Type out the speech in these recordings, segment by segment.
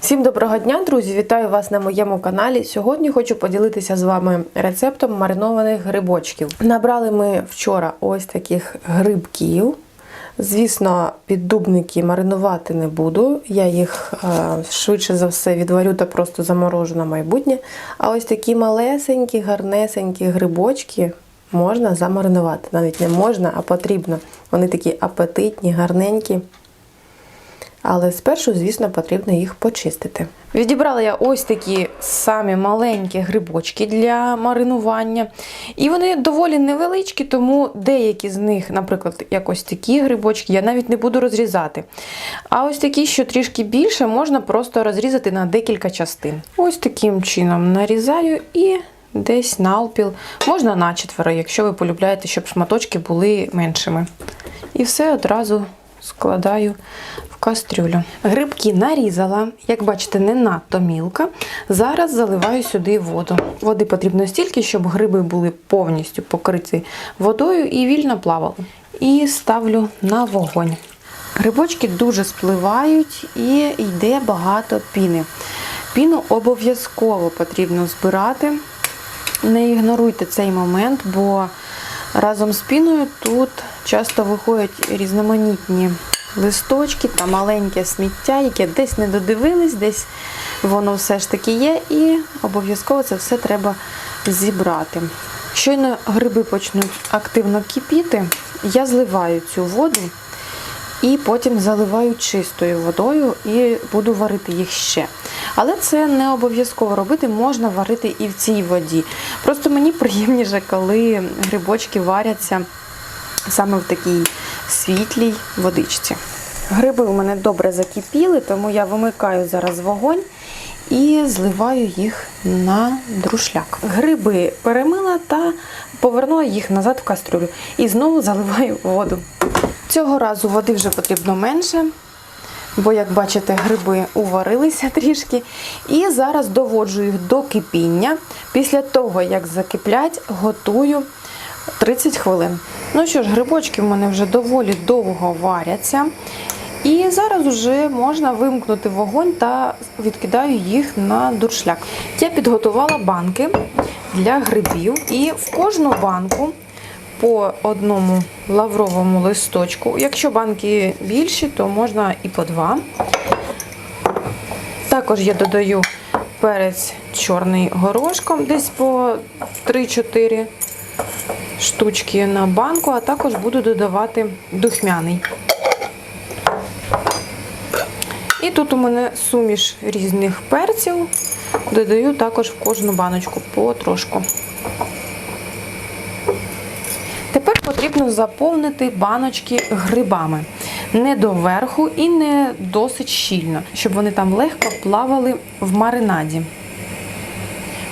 Всім доброго дня, друзі! Вітаю вас на моєму каналі. Сьогодні хочу поділитися з вами рецептом маринованих грибочків. Набрали ми вчора ось таких грибків. Звісно, піддубники маринувати не буду. Я їх е, швидше за все відварю та просто заморожу на майбутнє. А ось такі малесенькі, гарнесенькі грибочки можна замаринувати. Навіть не можна, а потрібно. Вони такі апетитні, гарненькі. Але спершу, звісно, потрібно їх почистити. Відібрала я ось такі самі маленькі грибочки для маринування. І вони доволі невеличкі, тому деякі з них, наприклад, як ось такі грибочки, я навіть не буду розрізати. А ось такі, що трішки більше, можна просто розрізати на декілька частин. Ось таким чином нарізаю і десь навпіл. Можна на четверо, якщо ви полюбляєте, щоб шматочки були меншими. І все одразу складаю в кастрюлю. Грибки нарізала, як бачите, не надто мілко. Зараз заливаю сюди воду. Води потрібно стільки, щоб гриби були повністю покриті водою і вільно плавали. І ставлю на вогонь. Грибочки дуже спливають і йде багато піни. Піну обов'язково потрібно збирати. Не ігноруйте цей момент, бо разом з піною тут часто виходять різноманітні листочки та маленьке сміття, яке десь не додивились, десь воно все ж таки є, і обов'язково це все треба зібрати. Щойно гриби почнуть активно кипіти, я зливаю цю воду і потім заливаю чистою водою і буду варити їх ще. Але це не обов'язково робити, можна варити і в цій воді. Просто мені приємніше, коли грибочки варяться саме в такій світлій водичці. Гриби у мене добре закипіли, тому я вимикаю зараз вогонь і зливаю їх на друшляк. Гриби перемила та повернула їх назад в кастрюлю. І знову заливаю воду. Цього разу води вже потрібно менше, бо, як бачите, гриби уварилися трішки. І зараз доводжу їх до кипіння. Після того, як закиплять, готую 30 хвилин. Ну що ж, грибочки в мене вже доволі довго варяться. І зараз вже можна вимкнути вогонь та відкидаю їх на дуршляк. Я підготувала банки для грибів, і в кожну банку по одному лавровому листочку. Якщо банки більші, то можна і по два. Також я додаю перець чорний горошком, десь по 3-4 штучки на банку, а також буду додавати духмяний. І тут у мене суміш різних перців. Додаю також в кожну баночку потрошку. Тепер потрібно заповнити баночки грибами. Не доверху і не досить щільно, щоб вони там легко плавали в маринаді.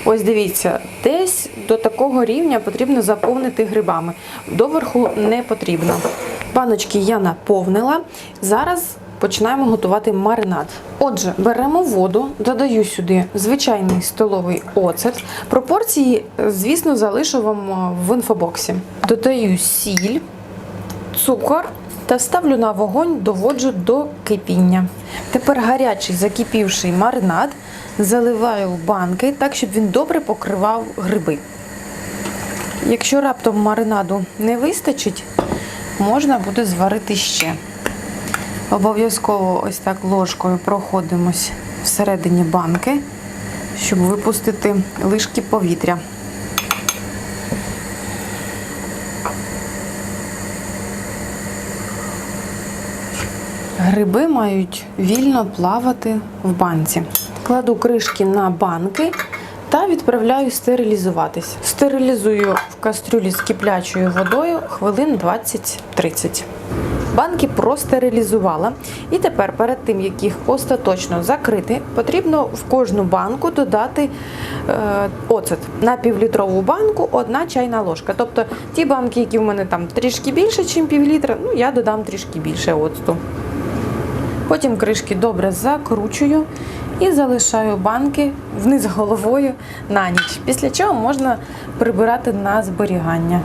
Ось дивіться, десь до такого рівня потрібно заповнити грибами. Доверху не потрібно. Баночки я наповнила. Зараз починаємо готувати маринад. Отже, беремо воду, додаю сюди звичайний столовий оцет. Пропорції, звісно, залишу вам в інфобоксі. Додаю сіль, цукор та ставлю на вогонь, доводжу до кипіння. Тепер гарячий закипівший маринад заливаю в банки так, щоб він добре покривав гриби. Якщо раптом маринаду не вистачить, можна буде зварити ще. Обов'язково ось так ложкою проходимось всередині банки, щоб випустити лишки повітря. Гриби мають вільно плавати в банці. Кладу кришки на банки та відправляю стерилізуватись. Стерилізую в кастрюлі з киплячою водою хвилин 20-30. Банки простерилізувала. І тепер, перед тим, як їх остаточно закрити, потрібно в кожну банку додати е, оцет. На півлітрову банку одна чайна ложка. Тобто ті банки, які в мене там трішки більше, ніж півлітра, ну я додам трішки більше оцту. Потім кришки добре закручую і залишаю банки вниз головою на ніч. Після чого можна прибирати на зберігання.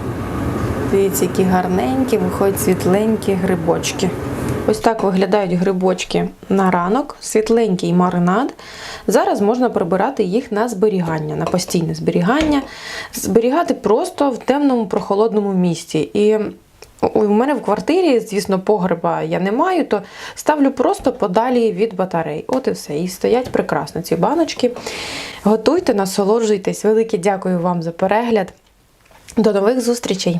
Дивіться, які гарненькі, виходять світленькі грибочки. Ось так виглядають грибочки на ранок, світленький маринад. Зараз можна прибирати їх на зберігання, на постійне зберігання, зберігати просто в темному прохолодному місці. І у мене в квартирі, звісно, погреба я не маю, то ставлю просто подалі від батарей. От і все. І стоять прекрасно ці баночки. Готуйте, насолоджуйтесь. Велике дякую вам за перегляд. До нових зустрічей!